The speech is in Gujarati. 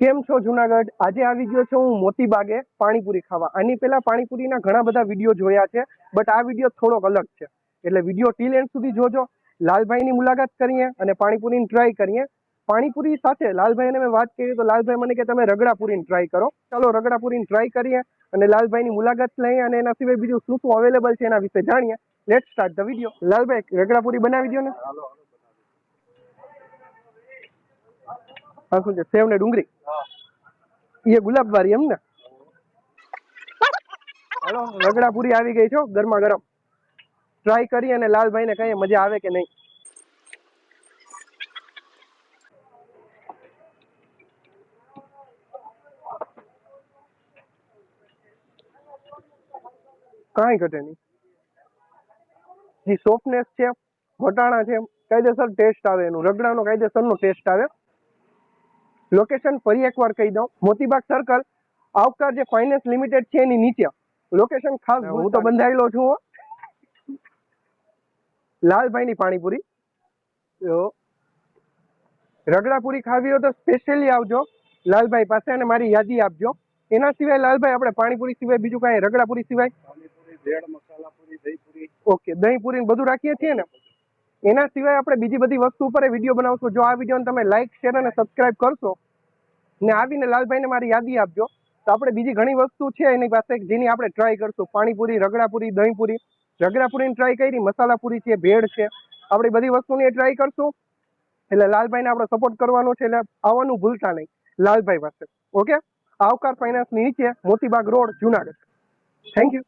કેમ છો જુનાગઢ? આજે આવી ગયો છું હું મોતીબાગે પાણીપુરી ખાવા. આની પહેલા પાણીપુરીના ઘણા બધા વીડિયો જોયા છે બટ આ વીડિયો થોડોક અલગ છે. એટલે વીડિયો ટીલ એન્ડ સુધી જોજો. લાલભાઈની મુલાકાત કરીએ અને પાણીપુરીની ટ્રાય કરીએ. પાણીપુરી સાથે લાલભાઈને મેં વાત કરી, તો લાલભાઈ મને કે તમે રગડાપુરીની ટ્રાય કરો. ચાલો રગડાપુરીની ટ્રાય કરીએ અને લાલભાઈની મુલાકાત લઈએ અને એના સિવાય બીજું શું શું અવેલેબલ છે એના વિશે જાણીએ. Let start the video Lalbhai, ragda puri બનાવી દો ને. હા, શું છે? સેવ ને ડુંગળી એ ગુલાબ વાળી એમ ને? હાલો રગડા પૂરી આવી ગઈ છો, ગરમા ગરમ. ટ્રાય કરી અને લાલભાઈ ને કહીએ, મજા આવે કે નહીં? કાંઈ ઘટે નહીં. જે સોફ્ટનેસ છે વટાણા છે કાયદેસર ટેસ્ટ આવે એનું. રગડાનો કાયદેસરનો ટેસ્ટ આવે. લોકેશન ફરી એકવાર કહી દઉં. મોતીબાગ સર્કલ આવકાર જે ફાઇનાન્સ લિમિટેડ છે એની નીચે. લોકેશન ખાસ હું તો બંધાયેલો છું હો. લાલભાઈની પાણીપુરી. તો રગડાપુરી ખાવી હોય તો સ્પેશિયલી આવજો. લાલભાઈ પાસે અને મારી યાદી આપજો. એના સિવાય લાલભાઈ આપણે પાણીપુરી સિવાય બીજું કાંઈ રગડાપુરી સિવાય? ઓકે દહીં પૂરી ને બધું રાખીએ છીએ ને? એના સિવાય આપણે બીજી બધી વસ્તુ ઉપર વીડિયો બનાવશું. જો આ વિડીયોને તમે લાઈક શેર અને સબસ્ક્રાઇબ કરશો, ને આવીને લાલભાઈને મારી યાદી આપજો, તો આપણે બીજી ઘણી વસ્તુ છે એની પાસે જેની આપણે ટ્રાય કરશું. પાણીપુરી, રગડાપુરી, દહીંપુરી. રગડાપુરીની ટ્રાય કરી, મસાલાપુરી છે, ભેળ છે. આપણે બધી વસ્તુની ટ્રાય કરશું. એટલે લાલભાઈને આપણે સપોર્ટ કરવાનો છે, એટલે આવવાનું ભૂલતા નહીં. લાલભાઈ પાસે. ઓકે આવકાર ફાઇનાન્સની નીચે, Motibag road, Junagadh. Thank you